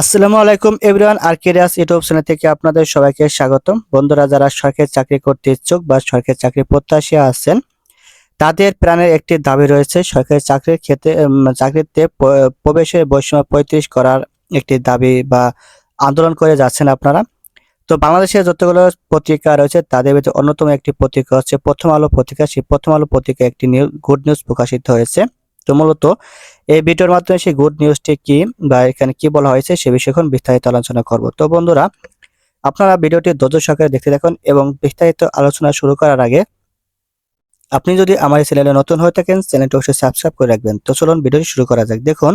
আসসালামু আলাইকুম everyone আর্কেরিয়াস YouTube channel থেকে আপনাদের সবাইকে স্বাগতম। বন্ধুরা, যারা সরকারি চাকরি করতে ইচ্ছুক বা সরকারি চাকরি প্রত্যাশী আছেন, তাদের প্রাণের একটি দাবি রয়েছে, সরকারি চাকরির ক্ষেত্রে চাকরিতে প্রবেশের বৈষম্য পঁয়ত্রিশ করার একটি দাবি বা আন্দোলন করে যাচ্ছেন আপনারা। তো বাংলাদেশের যতগুলো পত্রিকা রয়েছে, তাদের ভিতরে অন্যতম একটি পত্রিকা হচ্ছে প্রথম আলো পত্রিকা। সেই প্রথম আলো পত্রিকা একটি নিউজ গুড নিউজ প্রকাশিত হয়েছে। তো মূলত এই ভিডিওর মাধ্যমে সেই গুড নিউজটি কি বা এখানে কি বলা হয়েছে সে বিষয়ে এখন বিস্তারিত আলোচনা করব। তো বন্ধুরা, আপনারা ভিডিওটি ধৈর্য সহকারে দেখতে থাকুন এবং বিস্তারিত আলোচনা শুরু করার আগে আপনি যদি আমার এই চ্যানেলে নতুন হয়ে থাকেন, চ্যানেলটি অবশ্যই সাবস্ক্রাইব করে রাখবেন। তো চলুন ভিডিওটি শুরু করা যাক। দেখুন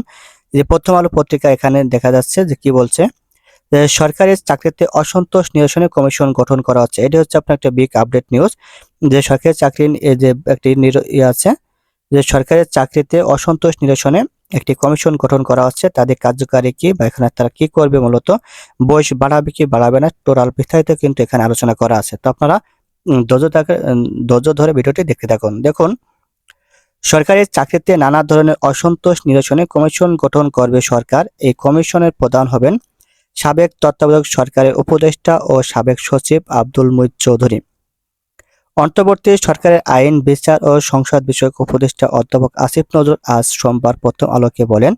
যে প্রথম আলো পত্রিকা এখানে দেখা যাচ্ছে যে কি বলছে সরকারি চাকরিতে অসন্তোষ নিরসনে কমিশন গঠন করা হচ্ছে। এটি হচ্ছে আপনার একটা বিগ আপডেট নিউজ যে সরকারি চাকরি যে একটি ইয়ে আছে যে সরকারের চাকরিতে অসন্তোষ নিরসনে একটি কমিশন গঠন করা হচ্ছে, তাদের কার্যকারী কি বা এখানে তারা কি করবে মূলত? বয়স বাড়াবে কি বাড়াবে না? টোটাল বিস্তারিত কিন্তু এখানে আলোচনা করা আছে। তো আপনারা ধৈর্য ধৈর্য ধরে ভিডিওটি দেখতে থাকুন। দেখুন সরকারি চাকরিতে নানা ধরনের অসন্তোষ নিরসনে কমিশন গঠন করবে সরকার। এই কমিশনের প্রধান হবেন সাবেক তত্ত্বাবধায়ক সরকারের উপদেষ্টা ও সাবেক সচিব আব্দুল মুইদ চৌধুরী। অন্তর্বর্তী সরকারের আইন, বিচার ও সংসদ বিষয়ক উপদেষ্টা অধ্যাপক আসিফ নজরুল আজ সোমবার প্রথম আলোকে বলেন,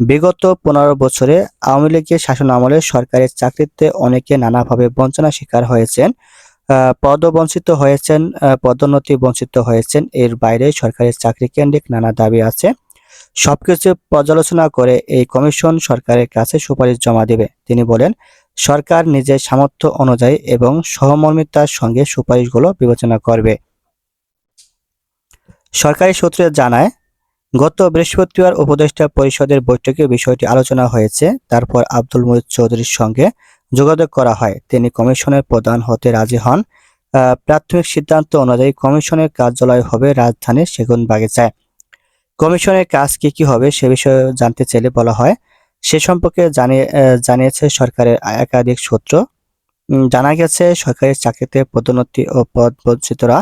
বিগত পনেরো বছরে আওয়ামী লীগের শাসন আমলে সরকারি চাকরিতে অনেকে নানাভাবে বঞ্চনা শিকার হয়েছেন পদবঞ্চিত হয়েছেন পদোন্নতি বঞ্চিত হয়েছেন। এর বাইরে সরকারি চাকরি কেন্দ্রিক নানা দাবি আছে। সবকিছু পর্যালোচনা করে এই কমিশন সরকারের কাছে সুপারিশ জমা দেবে। তিনি বলেন সরকার নিজের সামর্থ্য অনুযায়ী এবং সহমর্মিতার সঙ্গে সুপারিশগুলো বিবেচনা করবে। সরকারি সূত্রে জানায়, গত বৃহস্পতিবার উপদেষ্টা পরিষদের বৈঠকে বিষয়টি আলোচনা হয়েছে। তারপর আব্দুল মুহিত চৌধুরীর সঙ্গে যোগাযোগ করা হয়। তিনি কমিশনের প্রধান হতে রাজি হন। প্রাথমিক সিদ্ধান্ত অনুযায়ী কমিশনের কার্যালয় হবে রাজধানীর সেগুনবাগিচায়। কমিশনের কাজ কি কি হবে সে বিষয়ে জানতে চাইলে বলা হয় সে সম্পর্কে জানিয়ে জানিয়েছে সরকারের একাধিক সূত্র। জানা গেছে সরকারি চাকরিতে পদোন্নতি ও পদ বঞ্চিতরা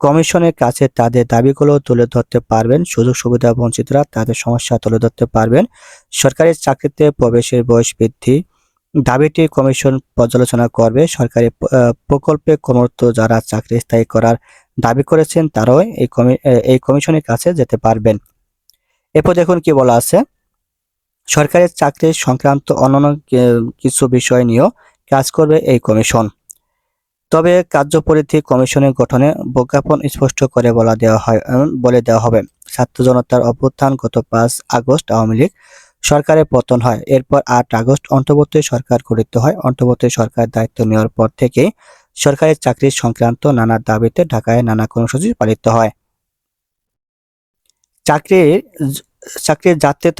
কমিশনের কাছে তাদের দাবিগুলো তুলে ধরতে পারবেন, সুযোগ সুবিধা বঞ্চিতরা তাদের সমস্যা তুলে ধরতে পারবেন। সরকারি চাকরিতে প্রবেশের বয়স বৃদ্ধি, দাবিটি কমিশন পর্যালোচনা করবে। সরকারি প্রকল্পে কর্মরত যারা চাকরি স্থায়ী করার দাবি করেছেন তারাও এই কমি এই কমিশনের কাছে যেতে পারবেন। এরপর দেখুন কি বলা আছে। সরকারি চাকরি সংক্রান্ত অন্যান্য কিছু বিষয় নিয়েও কাজ করবে এই কমিশন। তবে কার্যপরিধি কমিশনের গঠনে প্রজ্ঞাপন স্পষ্ট করে বলা দেওয়া হয় বলে দেওয়া হবে। ছাত্র জনতার অভ্যুত্থান গত পাঁচ আগস্ট আওয়ামী লীগ সরকারের পতন হয়। এরপর আট আগস্ট অন্তর্বর্তী সরকার গঠিত হয়। অন্তর্বর্তী সরকার দায়িত্ব নেওয়ার পর থেকেই সরকারি চাকরি সংক্রান্ত নানা দাবিতে ঢাকায় নানা কর্মসূচি পালিত হয়। চাকরির চাকরির জাতীয়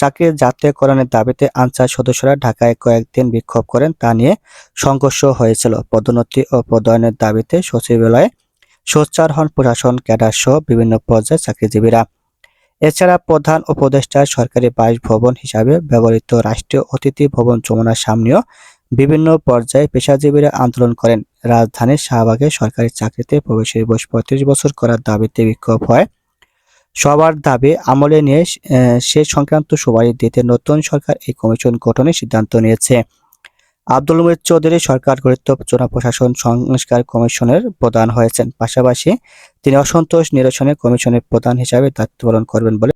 চাকরির জাতীয়করণের দাবিতে আনসার সদস্যরা ঢাকায় কয়েকদিন বিক্ষোভ করেন, তা নিয়ে সংঘর্ষ হয়েছিল। পদোন্নতি ও পদায়নের দাবিতে সচিবালয়ে সোচ্চার হন প্রশাসন, ক্যাডার সহ বিভিন্ন পর্যায়ের চাকরিজীবীরা। এছাড়া প্রধান উপদেষ্টার সরকারি বাসভবন হিসাবে ব্যবহৃত রাষ্ট্রীয় অতিথি ভবন যমুনার সামনেও বিভিন্ন পর্যায়ে পেশাজীবীরা আন্দোলন করেন। রাজধানীর শাহবাগে সরকারি চাকরিতে প্রবেশের বয়স পঁয়ত্রিশ বছর করার দাবিতে বিক্ষোভ হয়। সবার দাবি আমলে নিয়ে সে সংক্রান্ত সুপারিশ দিতে নতুন সরকার এই কমিশন গঠনের সিদ্ধান্ত নিয়েছে। আব্দুল মুহিত চৌধুরী সরকার গঠিত প্রশাসন সংস্কার কমিশনের প্রধান হয়েছেন। পাশাপাশি তিনি অসন্তোষ নিরসনে কমিশনের প্রধান হিসাবে দায়িত্ব পালন করবেন বলে